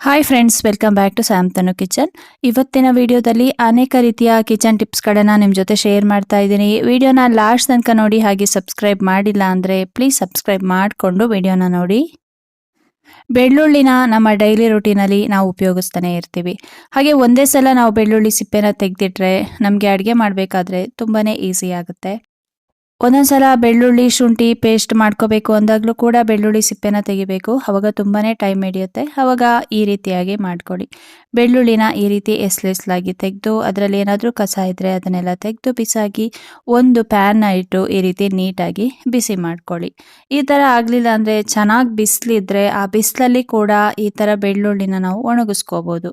Hi friends welcome back to Samtanu kitchen ಇವತ್ತಿನ ವಿಡಿಯೋದಲ್ಲಿ ಅನೇಕ ರೀತಿಯ ಕಿಚನ್ ಟಿಪ್ಸ್ಗಳನ್ನು ನಿಮ್ಮ ಜೊತೆ ಶೇರ್ ಮಾಡ್ತಾ ಇದ್ದೀನಿ. ವಿಡಿಯೋನ ಲಾಸ್ಟ್ ತನಕ ನೋಡಿ ಹಾಗೆ ಸಬ್ಸ್ಕ್ರೈಬ್ ಮಾಡಿಲ್ಲ ಅಂದರೆ ಪ್ಲೀಸ್ ಸಬ್ಸ್ಕ್ರೈಬ್ ಮಾಡಿಕೊಂಡು ವಿಡಿಯೋನ ನೋಡಿ. ಬೆಳ್ಳುಳ್ಳಿನ ನಮ್ಮ ಡೈಲಿ ರುಟೀನಲ್ಲಿ ನಾವು ಉಪಯೋಗಿಸ್ತಾನೆ ಇರ್ತೀವಿ. ಹಾಗೆ ಒಂದೇ ಸಲ ನಾವು ಬೆಳ್ಳುಳ್ಳಿ ಸಿಪ್ಪೆನ ತೆಗೆದಿಟ್ರೆ ನಮಗೆ ಅಡುಗೆ ಮಾಡಬೇಕಾದ್ರೆ ತುಂಬಾ ಈಸಿ ಆಗುತ್ತೆ. ಒಂದೊಂದ್ಸಲ ಬೆಳ್ಳುಳ್ಳಿ, ಶುಂಠಿ ಪೇಸ್ಟ್ ಮಾಡ್ಕೋಬೇಕು ಅಂದಾಗಲೂ ಕೂಡ ಬೆಳ್ಳುಳ್ಳಿ ಸಿಪ್ಪೆನ ತೆಗಿಬೇಕು. ಅವಾಗ ತುಂಬಾ ಟೈಮ್ ಹಿಡಿಯುತ್ತೆ. ಅವಾಗ ಈ ರೀತಿಯಾಗಿ ಮಾಡ್ಕೊಳ್ಳಿ. ಬೆಳ್ಳುಳ್ಳಿನ ಈ ರೀತಿ ಎಸ್ಲೆಸ್ಲಾಗಿ ತೆಗೆದು, ಅದರಲ್ಲಿ ಏನಾದರೂ ಕಸ ಇದ್ದರೆ ಅದನ್ನೆಲ್ಲ ತೆಗೆದು ಬಿಸಾಗಿ ಒಂದು ಪ್ಯಾನ್ನ ಇಟ್ಟು ಈ ರೀತಿ ನೀಟಾಗಿ ಬಿಸಿ ಮಾಡ್ಕೊಳ್ಳಿ. ಈ ಥರ ಆಗಲಿಲ್ಲ ಅಂದರೆ ಚೆನ್ನಾಗಿ ಬಿಸಿಲಿದ್ರೆ ಆ ಬಿಸಿಲಲ್ಲಿ ಕೂಡ ಈ ಥರ ಬೆಳ್ಳುಳ್ಳಿನ ನಾವು ಒಣಗಿಸ್ಕೋಬೋದು.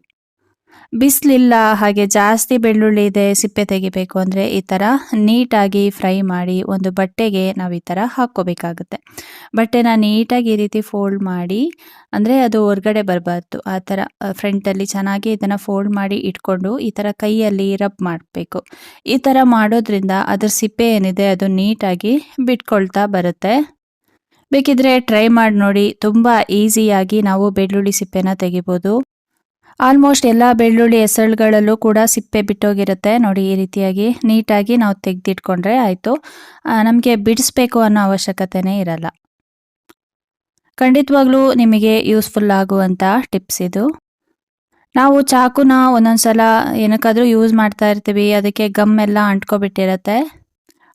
ಬಿಸಿಲಿಲ್ಲ, ಹಾಗೆ ಜಾಸ್ತಿ ಬೆಳ್ಳುಳ್ಳಿ ಇದೆ, ಸಿಪ್ಪೆ ತೆಗಿಬೇಕು ಅಂದರೆ ಈ ಥರ ನೀಟಾಗಿ ಫ್ರೈ ಮಾಡಿ ಒಂದು ಬಟ್ಟೆಗೆ ನಾವು ಈ ಥರ ಹಾಕ್ಕೋಬೇಕಾಗುತ್ತೆ. ಬಟ್ಟೆನ ನೀಟಾಗಿ ಈ ರೀತಿ ಫೋಲ್ಡ್ ಮಾಡಿ, ಅಂದರೆ ಅದು ಹೊರಗಡೆ ಬರಬಾರ್ದು. ಆ ಥರ ಫ್ರಂಟಲ್ಲಿ ಚೆನ್ನಾಗಿ ಇದನ್ನು ಫೋಲ್ಡ್ ಮಾಡಿ ಇಟ್ಕೊಂಡು ಈ ಥರ ಕೈಯಲ್ಲಿ ರಬ್ ಮಾಡಬೇಕು. ಈ ಥರ ಮಾಡೋದ್ರಿಂದ ಅದ್ರ ಸಿಪ್ಪೆ ಏನಿದೆ ಅದು ನೀಟಾಗಿ ಬಿಟ್ಕೊಳ್ತಾ ಬರುತ್ತೆ. ಬೇಕಿದ್ರೆ ಟ್ರೈ ಮಾಡಿ ನೋಡಿ. ತುಂಬ ಈಸಿಯಾಗಿ ನಾವು ಬೆಳ್ಳುಳ್ಳಿ ಸಿಪ್ಪೆನ ತೆಗಿಬೋದು. ಆಲ್ಮೋಸ್ಟ್ ಎಲ್ಲ ಬೆಳ್ಳುಳ್ಳಿ ಹೆಸರುಗಳಲ್ಲೂ ಕೂಡ ಸಿಪ್ಪೆ ಬಿಟ್ಟೋಗಿರುತ್ತೆ. ನೋಡಿ ಈ ರೀತಿಯಾಗಿ ನೀಟಾಗಿ ನಾವು ತೆಗೆದಿಟ್ಕೊಂಡ್ರೆ ಆಯಿತು. ನಮಗೆ ಬಿಡಿಸ್ಬೇಕು ಅನ್ನೋ ಅವಶ್ಯಕತೆನೇ ಇರಲ್ಲ. ಖಂಡಿತವಾಗ್ಲೂ ನಿಮಗೆ ಯೂಸ್ಫುಲ್ ಆಗುವಂಥ ಟಿಪ್ಸ್ ಇದು. ನಾವು ಚಾಕುನ ಒಂದೊಂದ್ಸಲ ಏನಕ್ಕಾದರೂ ಯೂಸ್ ಮಾಡ್ತಾ ಇರ್ತೀವಿ. ಅದಕ್ಕೆ ಗಮ್ ಎಲ್ಲ ಅಂಟ್ಕೊಬಿಟ್ಟಿರತ್ತೆ.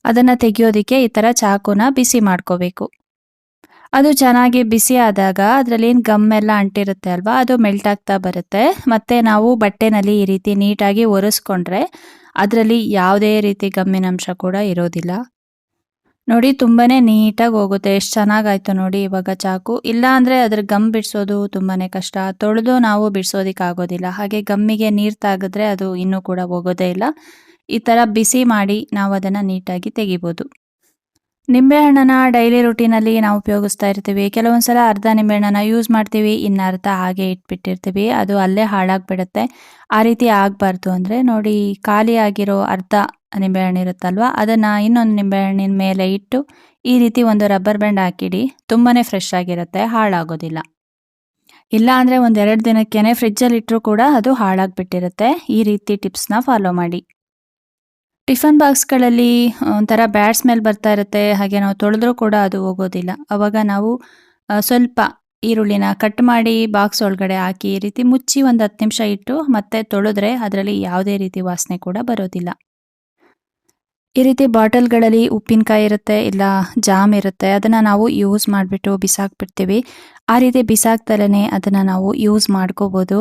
ಅದನ್ನು ತೆಗೆಯೋದಕ್ಕೆ ಈ ಥರ ಚಾಕುನ ಬಿಸಿ ಮಾಡ್ಕೋಬೇಕು. ಅದು ಚೆನ್ನಾಗಿ ಬಿಸಿ ಆದಾಗ ಅದರಲ್ಲಿ ಏನು ಗಮ್ ಎಲ್ಲ ಅಂಟಿರುತ್ತೆ ಅಲ್ವಾ? ಅದು ಮೆಲ್ಟ್ ಆಗ್ತಾ ಬರುತ್ತೆ. ಮತ್ತೆ ನಾವು ಬಟ್ಟೆನಲ್ಲಿ ಈ ರೀತಿ ನೀಟಾಗಿ ಒರೆಸ್ಕೊಂಡ್ರೆ ಅದರಲ್ಲಿ ಯಾವುದೇ ರೀತಿ ಗಮ್ಮಿನ ಅಂಶ ಕೂಡ ಇರೋದಿಲ್ಲ. ನೋಡಿ ತುಂಬಾ ನೀಟಾಗಿ ಹೋಗುತ್ತೆ. ಎಷ್ಟು ಚೆನ್ನಾಗಾಯ್ತು ನೋಡಿ ಇವಾಗ ಚಾಕು. ಇಲ್ಲ ಅಂದರೆ ಅದ್ರ ಗಮ್ ಬಿಡಿಸೋದು ತುಂಬಾ ಕಷ್ಟ. ತೊಳೆದು ನಾವು ಬಿಡಿಸೋದಕ್ಕಾಗೋದಿಲ್ಲ ಹಾಗೆ ಗಮ್ಮಿಗೆ ನೀರು ತಾಗಿದ್ರೆ ಅದು ಇನ್ನೂ ಕೂಡ ಹೋಗೋದೇ ಇಲ್ಲ. ಈ ಥರ ಬಿಸಿ ಮಾಡಿ ನಾವು ಅದನ್ನು ನೀಟಾಗಿ ತೆಗಿಬೋದು. ನಿಂಬೆಹಣ್ಣನ್ನ ಡೈಲಿ ರುಟೀನಲ್ಲಿ ನಾವು ಉಪಯೋಗಿಸ್ತಾ ಇರ್ತೀವಿ. ಕೆಲವೊಂದ್ಸಲ ಅರ್ಧ ನಿಂಬೆಹಣ್ಣನ ಯೂಸ್ ಮಾಡ್ತೀವಿ ಇನ್ನು ಅರ್ಧ ಹಾಗೆ ಇಟ್ಬಿಟ್ಟಿರ್ತೀವಿ. ಅದು ಅಲ್ಲೇ ಹಾಳಾಗ್ಬಿಡುತ್ತೆ. ಆ ರೀತಿ ಆಗಬಾರ್ದು ಅಂದರೆ ನೋಡಿ, ಖಾಲಿ ಆಗಿರೋ ಅರ್ಧ ನಿಂಬೆಹಣ್ಣು ಇರುತ್ತಲ್ವ, ಅದನ್ನು ಇನ್ನೊಂದು ನಿಂಬೆಹಣ್ಣಿನ ಮೇಲೆ ಇಟ್ಟು ಈ ರೀತಿ ಒಂದು ರಬ್ಬರ್ ಬ್ಯಾಂಡ್ ಹಾಕಿಡಿ ತುಂಬಾ ಫ್ರೆಶ್ ಆಗಿರುತ್ತೆ, ಹಾಳಾಗೋದಿಲ್ಲ. ಇಲ್ಲ ಅಂದರೆ ಒಂದೆರಡು ದಿನಕ್ಕೇ ಫ್ರಿಜ್ಜಲ್ಲಿ ಇಟ್ಟರೂ ಕೂಡ ಅದು ಹಾಳಾಗ್ಬಿಟ್ಟಿರುತ್ತೆ. ಈ ರೀತಿ ಟಿಪ್ಸ್ನ ಫಾಲೋ ಮಾಡಿ. ಟಿಫನ್ ಬಾಕ್ಸ್ಗಳಲ್ಲಿ ಒಂಥರ ಬ್ಯಾಡ್ ಸ್ಮೆಲ್ ಬರ್ತಾ ಇರುತ್ತೆ. ಹಾಗೆ ನಾವು ತೊಳೆದ್ರೂ ಕೂಡ ಅದು ಹೋಗೋದಿಲ್ಲ. ಅವಾಗ ನಾವು ಸ್ವಲ್ಪ ಈರುಳ್ಳಿನ ಕಟ್ ಮಾಡಿ ಬಾಕ್ಸ್ ಒಳಗಡೆ ಹಾಕಿ ಈ ರೀತಿ ಮುಚ್ಚಿ ಒಂದು ಹತ್ತು ನಿಮಿಷ ಇಟ್ಟು ಮತ್ತೆ ತೊಳೆದ್ರೆ ಅದರಲ್ಲಿ ಯಾವುದೇ ರೀತಿ ವಾಸನೆ ಕೂಡ ಬರೋದಿಲ್ಲ. ಈ ರೀತಿ ಬಾಟಲ್ಗಳಲ್ಲಿ ಉಪ್ಪಿನಕಾಯಿ ಇರುತ್ತೆ, ಇಲ್ಲ ಜಾಮ್ ಇರುತ್ತೆ, ಅದನ್ನು ನಾವು ಯೂಸ್ ಮಾಡಿಬಿಟ್ಟು ಬಿಸಾಕ್ಬಿಡ್ತೀವಿ. ಆ ರೀತಿ ಬಿಸಾಕ್ತಲೇ ಅದನ್ನು ನಾವು ಯೂಸ್ ಮಾಡ್ಕೋಬೋದು.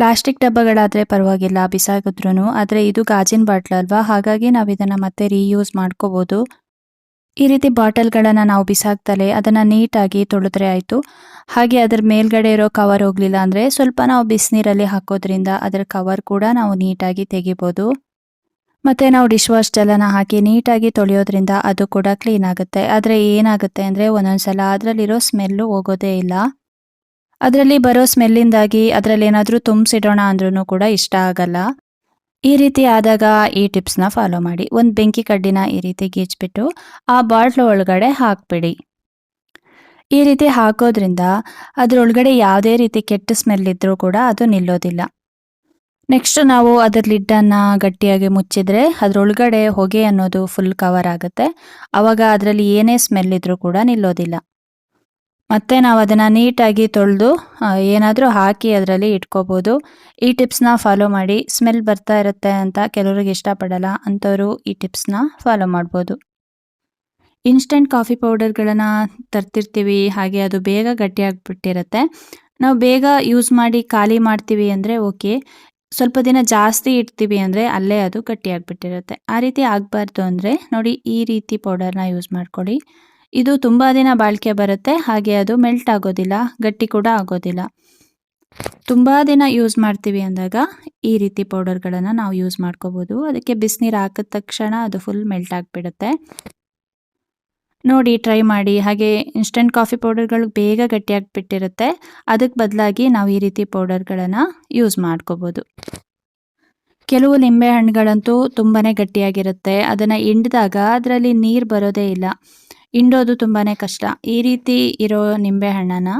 ಪ್ಲಾಸ್ಟಿಕ್ ಡಬ್ಬಗಳಾದರೆ ಪರವಾಗಿಲ್ಲ ಬಿಸಾಕಿದ್ರೂ ಆದರೆ ಇದು ಗಾಜಿನ ಬಾಟ್ಲ್ ಅಲ್ವಾ? ಹಾಗಾಗಿ ನಾವು ಇದನ್ನು ಮತ್ತೆ ರೀಯೂಸ್ ಮಾಡ್ಕೋಬೋದು. ಈ ರೀತಿ ಬಾಟಲ್ಗಳನ್ನು ನಾವು ಬಿಸಾಕ್ತಲೇ ಅದನ್ನು ನೀಟಾಗಿ ತೊಳೆದ್ರೆ ಆಯಿತು. ಹಾಗೆ ಅದರ ಮೇಲ್ಗಡೆ ಇರೋ ಕವರ್ ಹೋಗಲಿಲ್ಲ ಅಂದರೆ ಸ್ವಲ್ಪ ನಾವು ಬಿಸಿನೀರಲ್ಲಿ ಹಾಕೋದ್ರಿಂದ ಅದರ ಕವರ್ ಕೂಡ ನಾವು ನೀಟಾಗಿ ತೆಗಿಬೋದು. ಮತ್ತು ನಾವು ಡಿಶ್ ವಾಶ್ ಜಲನ ಹಾಕಿ ನೀಟಾಗಿ ತೊಳೆಯೋದ್ರಿಂದ ಅದು ಕೂಡ ಕ್ಲೀನ್ ಆಗುತ್ತೆ. ಆದರೆ ಏನಾಗುತ್ತೆ ಅಂದರೆ ಒಂದೊಂದು ಸಲ ಅದರಲ್ಲಿರೋ ಸ್ಮೆಲ್ಲು ಹೋಗೋದೇ ಇಲ್ಲ. ಅದರಲ್ಲಿ ಬರೋ ಸ್ಮೆಲ್ಲಿಂದಾಗಿ ಅದರಲ್ಲಿ ಏನಾದರೂ ತುಂಬಿಸಿಡೋಣ ಅಂದ್ರೂ ಕೂಡ ಇಷ್ಟ ಆಗಲ್ಲ. ಈ ರೀತಿ ಆದಾಗ ಈ ಟಿಪ್ಸ್ನ ಫಾಲೋ ಮಾಡಿ. ಒಂದು ಬೆಂಕಿ ಕಡ್ಡಿನ ಈ ರೀತಿ ಗೀಚ್ಬಿಟ್ಟು ಆ ಬಾಟ್ಲು ಒಳಗಡೆ ಹಾಕ್ಬಿಡಿ. ಈ ರೀತಿ ಹಾಕೋದ್ರಿಂದ ಅದರೊಳಗಡೆ ಯಾವುದೇ ರೀತಿ ಕೆಟ್ಟ ಸ್ಮೆಲ್ ಇದ್ದರೂ ಕೂಡ ಅದು ನಿಲ್ಲೋದಿಲ್ಲ. ನೆಕ್ಸ್ಟ್ ನಾವು ಅದರ ಲಿಡ್ಡನ್ನು ಗಟ್ಟಿಯಾಗಿ ಮುಚ್ಚಿದ್ರೆ ಅದರೊಳಗಡೆ ಹೊಗೆ ಅನ್ನೋದು ಫುಲ್ ಕವರ್ ಆಗುತ್ತೆ. ಆವಾಗ ಅದರಲ್ಲಿ ಏನೇ ಸ್ಮೆಲ್ ಇದ್ದರೂ ಕೂಡ ನಿಲ್ಲೋದಿಲ್ಲ. ಮತ್ತೆ ನಾವು ಅದನ್ನು ನೀಟಾಗಿ ತೊಳೆದು ಏನಾದರೂ ಹಾಕಿ ಅದರಲ್ಲಿ ಇಟ್ಕೋಬೋದು. ಈ ಟಿಪ್ಸ್ನ ಫಾಲೋ ಮಾಡಿ, ಸ್ಮೆಲ್ ಬರ್ತಾ ಇರುತ್ತೆ ಅಂತ ಕೆಲವ್ರಿಗೆ ಇಷ್ಟಪಡಲ್ಲ, ಅಂಥವರು ಈ ಟಿಪ್ಸ್ನ ಫಾಲೋ ಮಾಡ್ಬೋದು. ಇನ್ಸ್ಟೆಂಟ್ ಕಾಫಿ ಪೌಡರ್ಗಳನ್ನು ತರ್ತಿರ್ತೀವಿ, ಹಾಗೆ ಅದು ಬೇಗ ಗಟ್ಟಿಯಾಗಿಬಿಟ್ಟಿರುತ್ತೆ. ನಾವು ಬೇಗ ಯೂಸ್ ಮಾಡಿ ಖಾಲಿ ಮಾಡ್ತೀವಿ ಅಂದರೆ ಓಕೆ. ಸ್ವಲ್ಪ ದಿನ ಜಾಸ್ತಿ ಇಡ್ತೀವಿ ಅಂದರೆ ಅಲ್ಲೇ ಅದು ಗಟ್ಟಿಯಾಗಿಬಿಟ್ಟಿರುತ್ತೆ. ಆ ರೀತಿ ಆಗಬಾರ್ದು ಅಂದರೆ ನೋಡಿ ಈ ರೀತಿ ಪೌಡರ್ನ ಯೂಸ್ ಮಾಡ್ಕೊಳ್ಳಿ. ಇದು ತುಂಬ ದಿನ ಬಾಳಿಕೆ ಬರುತ್ತೆ, ಹಾಗೆ ಅದು ಮೆಲ್ಟ್ ಆಗೋದಿಲ್ಲ, ಗಟ್ಟಿ ಕೂಡ ಆಗೋದಿಲ್ಲ. ತುಂಬ ದಿನ ಯೂಸ್ ಮಾಡ್ತೀವಿ ಅಂದಾಗ ಈ ರೀತಿ ಪೌಡರ್ಗಳನ್ನು ನಾವು ಯೂಸ್ ಮಾಡ್ಕೋಬೋದು. ಅದಕ್ಕೆ ಬಿಸಿನೀರು ಹಾಕಿದ ತಕ್ಷಣ ಅದು ಫುಲ್ ಮೆಲ್ಟ್ ಆಗಿಬಿಡುತ್ತೆ. ನೋಡಿ ಟ್ರೈ ಮಾಡಿ, ಹಾಗೆ ಇನ್ಸ್ಟೆಂಟ್ ಕಾಫಿ ಪೌಡರ್ಗಳು ಬೇಗ ಗಟ್ಟಿಯಾಗಿಬಿಟ್ಟಿರುತ್ತೆ ಅದಕ್ಕೆ ಬದಲಾಗಿ ನಾವು ಈ ರೀತಿ ಪೌಡರ್ಗಳನ್ನು ಯೂಸ್ ಮಾಡ್ಕೋಬೋದು. ಕೆಲವು ನಿಂಬೆ ಹಣ್ಣುಗಳಂತೂ ತುಂಬಾ ಗಟ್ಟಿಯಾಗಿರುತ್ತೆ. ಅದನ್ನು ಹಿಂಡಿದಾಗ ಅದರಲ್ಲಿ ನೀರು ಬರೋದೇ ಇಲ್ಲ. ಹಿಂಡೋದು ತುಂಬಾ ಕಷ್ಟ. ಈ ರೀತಿ ಇರೋ ನಿಂಬೆ ಹಣ್ಣನ್ನು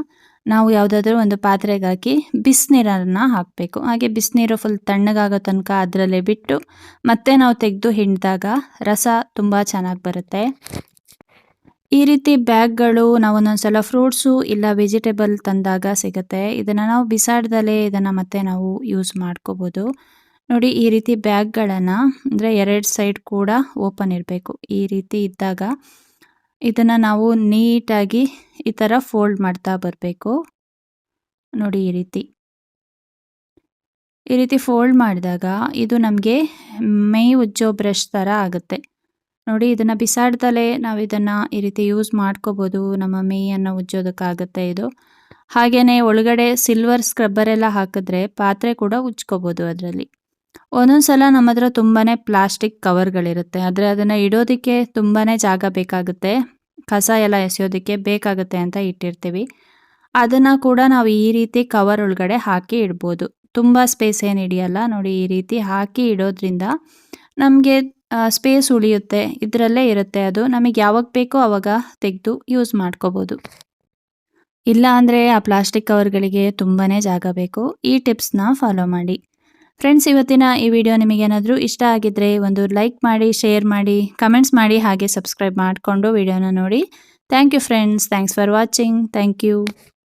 ನಾವು ಯಾವುದಾದ್ರೂ ಒಂದು ಪಾತ್ರೆಗೆ ಹಾಕಿ ಬಿಸಿನೀರನ್ನು ಹಾಕಬೇಕು. ಹಾಗೆ ಬಿಸಿನೀರು ಫುಲ್ ತಣ್ಣಗಾಗೋ ತನಕ ಅದರಲ್ಲೇ ಬಿಟ್ಟು ಮತ್ತೆ ನಾವು ತೆಗೆದು ಹಿಂಡಿದಾಗ ರಸ ತುಂಬ ಚೆನ್ನಾಗಿ ಬರುತ್ತೆ. ಈ ರೀತಿ ಬ್ಯಾಗ್ಗಳು ನಾವು ಒಂದೊಂದ್ಸಲ ಫ್ರೂಟ್ಸು ಇಲ್ಲ ವೆಜಿಟೇಬಲ್ ತಂದಾಗ ಸಿಗುತ್ತೆ. ಇದನ್ನು ನಾವು ಬಿಸಾಡ್ದಲೇ ಇದನ್ನು ಮತ್ತೆ ನಾವು ಯೂಸ್ ಮಾಡ್ಕೋಬೋದು. ನೋಡಿ, ಈ ರೀತಿ ಬ್ಯಾಗ್ಗಳನ್ನು ಅಂದರೆ ಎರಡು ಸೈಡ್ ಕೂಡ ಓಪನ್ ಇರಬೇಕು. ಈ ರೀತಿ ಇದ್ದಾಗ ಇದನ್ನು ನಾವು ನೀಟಾಗಿ ಈ ಥರ ಫೋಲ್ಡ್ ಮಾಡ್ತಾ ಬರಬೇಕು. ನೋಡಿ ಈ ರೀತಿ. ಈ ರೀತಿ ಫೋಲ್ಡ್ ಮಾಡಿದಾಗ ಇದು ನಮಗೆ ಮೈ ಉಜ್ಜೋ ಬ್ರಷ್ ಥರ ಆಗುತ್ತೆ. ನೋಡಿ ಇದನ್ನು ಬಿಸಾಡ್ದಲೇ ನಾವು ಇದನ್ನು ಈ ರೀತಿ ಯೂಸ್ ಮಾಡ್ಕೋಬೋದು. ನಮ್ಮ ಮೇಯನ್ನು ಉಜ್ಜೋದಕ್ಕಾಗುತ್ತೆ ಇದು. ಹಾಗೆಯೇ ಒಳಗಡೆ ಸಿಲ್ವರ್ ಸ್ಕ್ರಬ್ಬರ್ ಎಲ್ಲ ಹಾಕಿದ್ರೆ ಪಾತ್ರೆ ಕೂಡ ಉಜ್ಕೋಬೋದು ಅದರಲ್ಲಿ. ಒಂದೊಂದು ಸಲ ನಮ್ಮ ಹತ್ರ ತುಂಬಾ ಪ್ಲಾಸ್ಟಿಕ್ ಕವರ್ಗಳಿರುತ್ತೆ. ಆದರೆ ಅದನ್ನು ಇಡೋದಕ್ಕೆ ತುಂಬಾ ಜಾಗ ಬೇಕಾಗುತ್ತೆ. ಕಸ ಎಲ್ಲ ಎಸೆಯೋದಕ್ಕೆ ಬೇಕಾಗುತ್ತೆ ಅಂತ ಇಟ್ಟಿರ್ತೀವಿ. ಅದನ್ನು ಕೂಡ ನಾವು ಈ ರೀತಿ ಕವರ್ ಒಳಗಡೆ ಹಾಕಿ ಇಡ್ಬೋದು. ತುಂಬ ಸ್ಪೇಸ್ ಏನು ಹಿಡಿಯಲ್ಲ ನೋಡಿ ಈ ರೀತಿ ಹಾಕಿ ಇಡೋದ್ರಿಂದ ನಮಗೆ ಸ್ಪೇಸ್ ಉಳಿಯುತ್ತೆ. ಇದರಲ್ಲೇ ಇರುತ್ತೆ ಅದು. ನಮಗೆ ಯಾವಾಗ ಬೇಕೋ ಅವಾಗ ತೆಗೆದು ಯೂಸ್ ಮಾಡ್ಕೋಬೋದು. ಇಲ್ಲ ಅಂದರೆ ಆ ಪ್ಲಾಸ್ಟಿಕ್ ಕವರ್ಗಳಿಗೆ ತುಂಬಾ ಜಾಗ ಬೇಕು. ಈ ಟಿಪ್ಸ್ನ ಫಾಲೋ ಮಾಡಿ. ಫ್ರೆಂಡ್ಸ್ ಇವತ್ತಿನ ಈ ವಿಡಿಯೋ ನಿಮಗೇನಾದರೂ ಇಷ್ಟ ಆಗಿದ್ರೆ ಒಂದು ಲೈಕ್ ಮಾಡಿ ಶೇರ್ ಮಾಡಿ ಕಮೆಂಟ್ಸ್ ಮಾಡಿ, ಹಾಗೆ ಸಬ್ಸ್ಕ್ರೈಬ್ ಮಾಡಿಕೊಂಡು ವಿಡಿಯೋನ ನೋಡಿ. Thank you friends thanks for watching thank you